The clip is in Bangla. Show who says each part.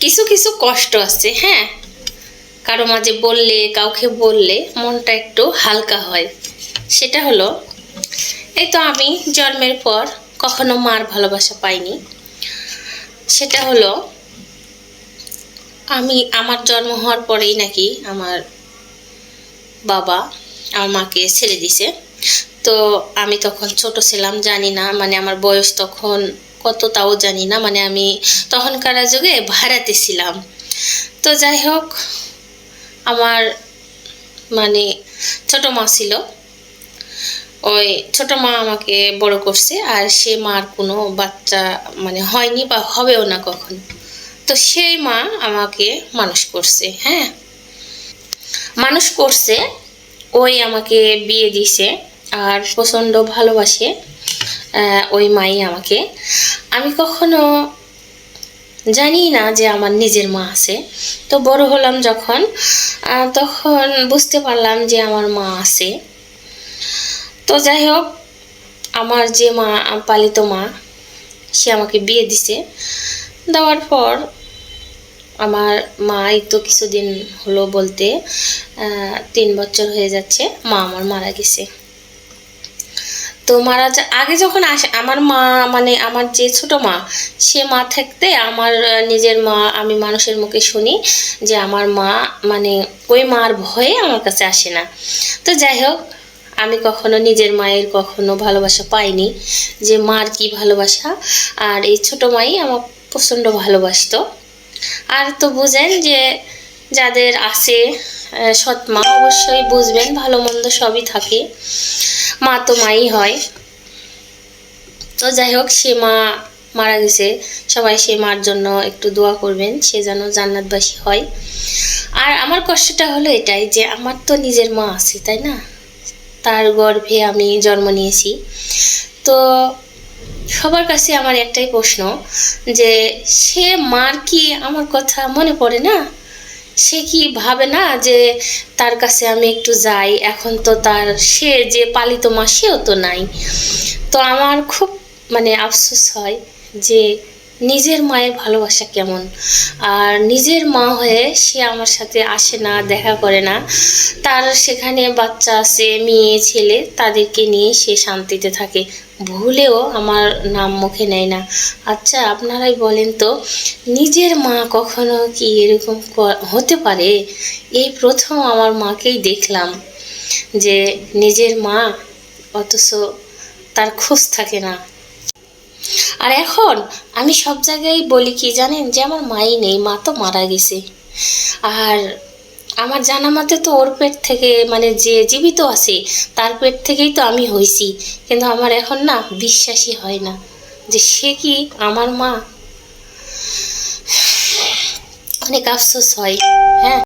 Speaker 1: কিছু কিছু কষ্ট আছে হ্যাঁ? কারও মাঝে বললে, কাউকে বললে মনটা একটু হালকা হয়। সেটা হলো, এই তো আমি জন্মের পর কখনো মার ভালোবাসা পাইনি। সেটা হলো, আমি, আমার জন্ম হওয়ার পরেই নাকি আমার বাবা আমার মাকে ছেড়ে দিছে। তো আমি তখন ছোট ছিলাম, জানি না মানে আমার বয়স তখন কত তাও জানি না মানে আমি তখনকার যুগে ভাড়াতে ছিলাম। তো যাই হোক, আমার মানে ছোট মা ছিল। ওই ছোট মা আমাকে বড় করছে, আর সে মার কোনো বাচ্চা মানে হয়নি বা হবেও না কখন। তো সেই মা আমাকে মানুষ করছে হ্যাঁ? মানুষ করছে, ওই আমাকে বিয়ে দিছে, আর প্রচণ্ড ভালোবাসে ওই মাই আমাকে। আমি কখনো জানি না যে আমার নিজের মা আছে। তো বড় হলাম যখন তখন বুঝতে পারলাম যে আমার মা আছে। তো যাই হোক, আমার যে মা, পালিত মা, সে আমাকে বিয়ে দিছে। দেওয়ার পর আমার মা এই তো কিছুদিন হলো বলতে তিন বছর হয়ে যাচ্ছে, মা আমার মারা গেছে। তো মারা যা আগে যখন আসে আমার মা মানে আমার যে ছোট মা সে মা থাকতে আমার নিজের মা আমি মানুষের মুখে শুনি যে আমার মা মানে ওই মার ভয়ে আমার কাছে আসে না। তো যাই হোক আমি কখনো নিজের মায়ের কখনো ভালোবাসা পাইনি যে মার কি ভালোবাসা। আর এই ছোট মাই আমার প্রচণ্ড ভালোবাসতো। আর তো বুঝেন যে যাদের আছে আহ, সৎ মা অবশ্যই বুঝবেন ভালো মন্দ সবই থাকে। মা তো মাই হয়। তো যাই হোক, সে মা মারা গেছে। সবাই সে মার জন্য একটু দোয়া করবেন, সে যেন জান্নাতবাসী হয়। আর আমার কষ্টটা হলো এটাই যে, আমার তো নিজের মা আছে, তাই না? তার গর্ভে আমি জন্ম নিয়েছি। তো সবার কাছে আমার একটাই প্রশ্ন যে, সে মার কি আমার কথা মনে পড়ে না? সে কি ভাবে না যে তার কাছে আমি একটু যাই? এখন তো তার, সে যে পালিত মা, সেও তো নাই। তো আমার খুব মানে আফসোস হয় যে নিজের মায়ের ভালোবাসা কেমন? আর নিজের মা হয়ে সে আমার সাথে আসে না, দেখা করে না। তার সেখানে বাচ্চা আছে, মেয়ে, ছেলে, তাদেরকে নিয়ে সে শান্তিতে থাকে। ভুলেও আমার নাম মুখে নেয় না। আচ্ছা আপনারাই বলেন তো, নিজের মা কখনো কি এরকম হতে পারে? এই প্রথম আমার মাকেই দেখলাম যে নিজের মা অথচ তার খোঁজ থাকে না। আর এখন আমি সব জায়গায় বলি কি জানেন, যে আমার মাই নেই, মা তো মারা গেছে। আর আমার জানা মতে তো ওর পেট থেকে মানে যে জীবিত আছে, তার পেট থেকেই তো আমি হয়েছি কিন্তু আমার এখন না বিশ্বাসই হয় না যে সে কি আমার মা। অনেক আফসোস হয় হ্যাঁ।